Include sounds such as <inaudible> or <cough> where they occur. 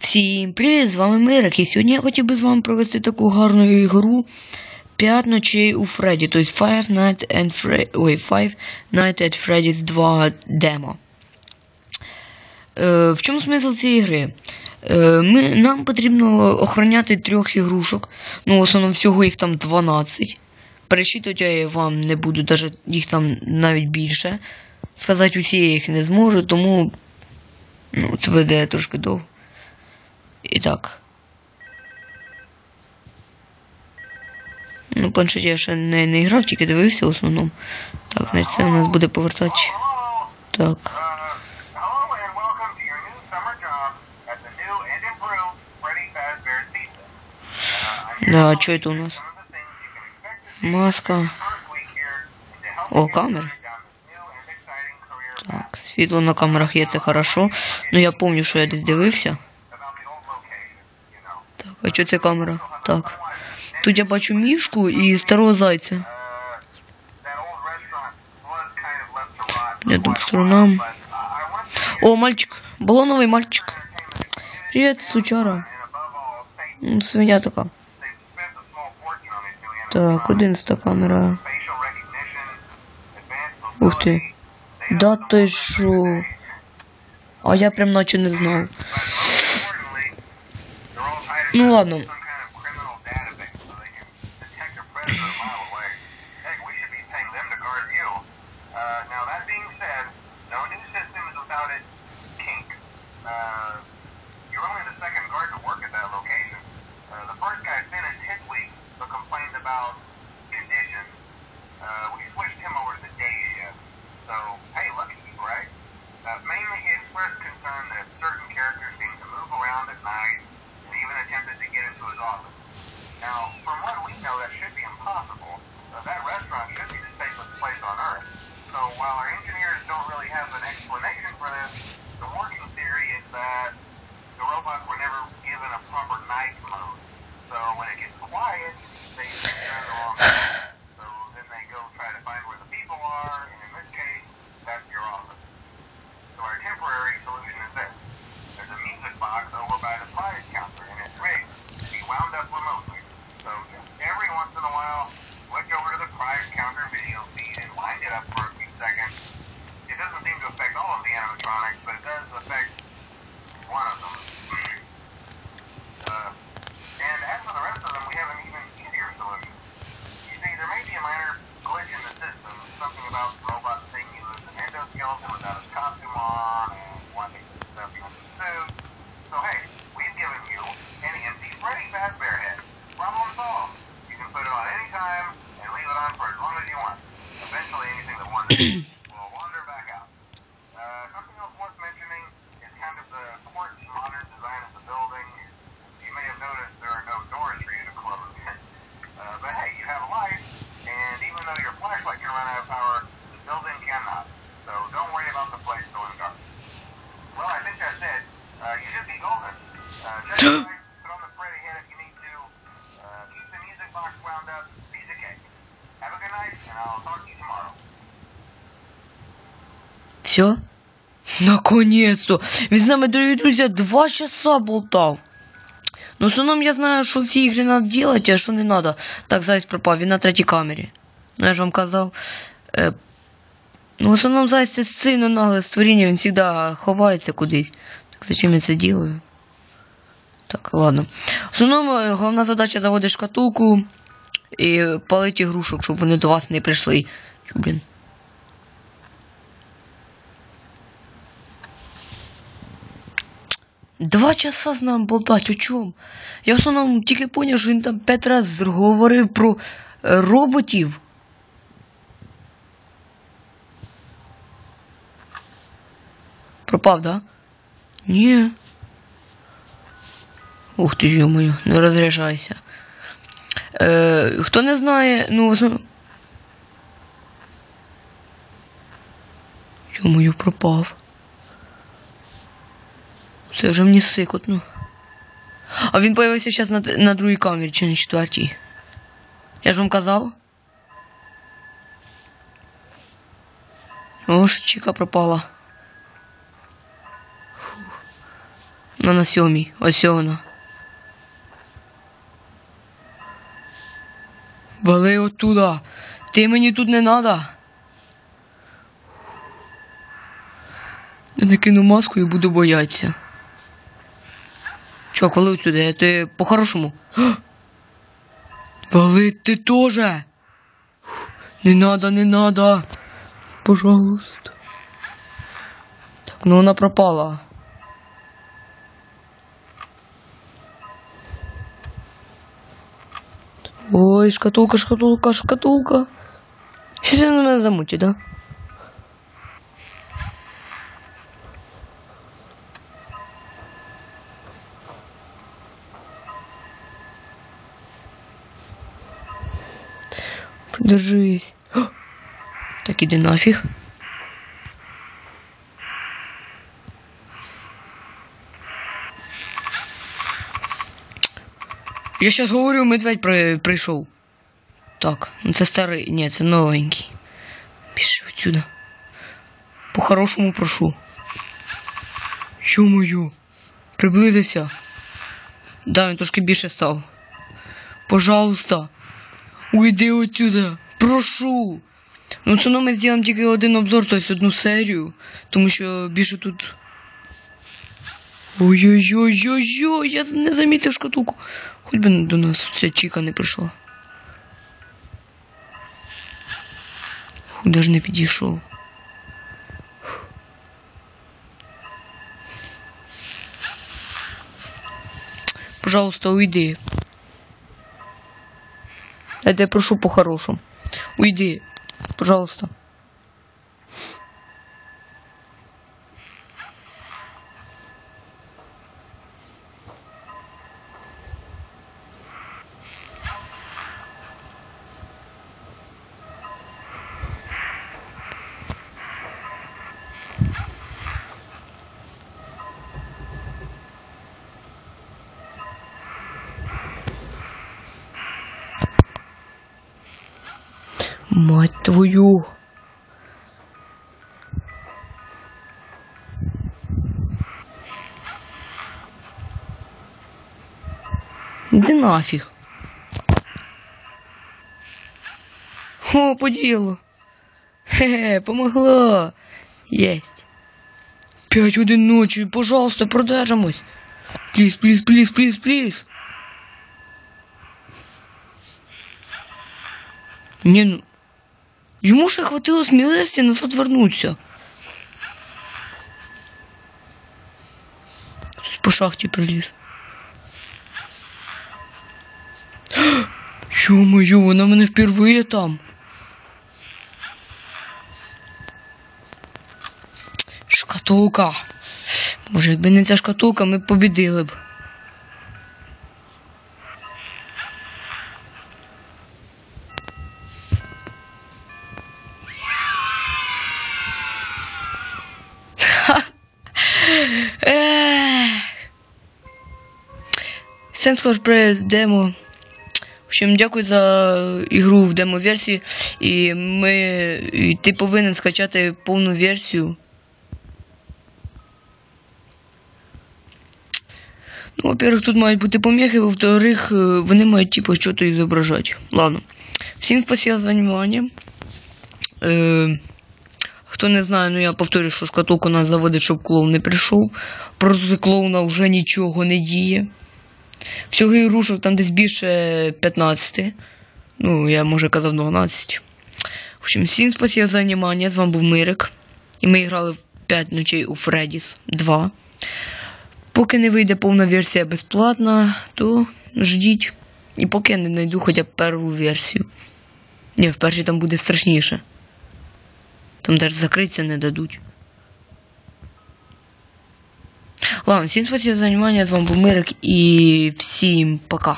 Всім привіт, з вами Мирик, і сьогодні я хотів би з вами провести таку гарну ігру 5 ночей у Фредді, тобто Five Nights and Fre... Ой, Five Nights at Freddy's 2 демо. Е, в чому смисл цієї гри? Е, ми, нам потрібно охороняти трьох ігрушок. Ну, в основному всього їх там 12. Перечитувати я вам не буду, даже їх там навіть більше. Сказати усі я їх не зможу, тому ну, це буде трошки довго. І так. Ну, планшеті я ще не, не грав, тільки дивився в основному. Так, значить це у нас буде повертати. Так. Uh. Uh, Да, tell це у нас? Маска. О, камера. Так, світло на камерах є, це хорошо. Ну я пам'ятаю, що я десь дивився. А що це камера? Так. Тут я бачу мішку і старого зайця. Uh, Я a сторонам. uh, О, мальчик. Балоновий мальчик. Привіт, сучара. Ну, Свиня така. Так, 11 камера. facial recognition, advanced Ух ти. Да ти today. А я прям наче не знав. Ну ладно. possible the but it does affect one of them. Uh, and as for the rest of them, we have an even easier solution. You see, there may be a minor glitch in the system, something about robots saying he was an endoskeleton without his costume on, and wanting to stuff you into the suit. So hey, we've given you an empty Freddy Fazbear head. Problem solved. You can put it on any time and leave it on for as long as you want. Eventually, anything that wanders <clears throat> Piece of cake. Have a good night, and I'll talk to you tomorrow. Все? Наконец-то! З нами, дорогі друзі, два часа болтав. Ну, в основному я знаю, що всі ігри треба робити, а що не треба. Так, зайць пропав, він на третій камері. Ну, я ж вам казав. Е, ну, в основному зайць це сильно нагле створіння, він завжди ховається кудись. Так зачем я це делаю? Так, ладно. В основному е, головна задача заводити шкатулку і палити ігрушок, щоб вони до вас не прийшли. Чу, блін. Два часа з нами болтать, о чому? Я в основному тільки поняв, що він там п'ять разів говорив про е, роботів. Пропав, да? Ні. Ух ти ж йомою, не розряджайся. Е, хто не знає, ну. Йомою пропав. Це вже мені сикотно. А він появився зараз на, на другій камері чи на четвертій. Я ж вам казав. О, ж Чіка пропала. Вона на сьомій. Ось вона. Вали оттуда. Ти мені тут не надо. Я накину маску і буду боятися. Чувак, вали отсюди, ти по-хорошому. Вали ти тоже. Не надо, не надо. Пожалуйста. Так, ну вона пропала. Ой, шкатулка, шкатулка, шкатулка. Сейчас він на мене замучить, да? Держись. <gasps> Так іди нафіг. Я сейчас говорю, медведь при... прийшов. Так, ну це старий. Ні, це новенький. Пішли отсюда. По-хорошому прошу. Ё-моё. Приблизився. Да, він трошки більше став. Пожалуйста. Уйди отсюда. Прошу. Ну, це ми зробимо тільки один обзор, тобто одну серію. Тому що більше тут. Ой-ой-ой-ой-ой, я не замітив шкатулку. Хоч би до нас ця Чіка не прийшла. Куди ж не підійшов. Пожалуйста, уйди. Я тебя прошу по-хорошему. Уйди, пожалуйста. Мать твою. Іди нафіг. О, по ділу. Хе-хе, помогло. Єсть. П'ять годин ночі, пожалуйста, продержимось. Пліз, пліз, пліз, пліз, пліз. Не, ну... Йому ще хватило сміливості назад вернуться. Щось по шахті приліз. Ё-моё, <gasps> вона мене впервые там. Шкатулка. Може, якби не ця шкатулка, ми б побідили б. Thanks for play demo. В общем, дякую за ігру в демо-версії. І ми. І ти повинен скачати повну версію. Ну, во-первых, тут мають бути помехи, во-вторых, е, вони мають типу що-то зображати. Ладно. Всім спасибо за внимание. Е, Хто не знає, ну я повторю, що шкатулку нас заводить, щоб клоун не прийшов. Проти клоуна вже нічого не діє. Всього ігрушок там десь більше 15. Ну, я може казав 12. В общем, всім спасибо за внимание. З вами був Мирик. І ми грали в 5 ночей у Фреддіс 2. Поки не вийде повна версія безплатна, то ждіть. І поки я не знайду хоча б першу версію. Ні, в першій там буде страшніше. Там даже закритися не дадуть. Ладно, всім спасибо за внимание, з вами був Мирик і всім пока.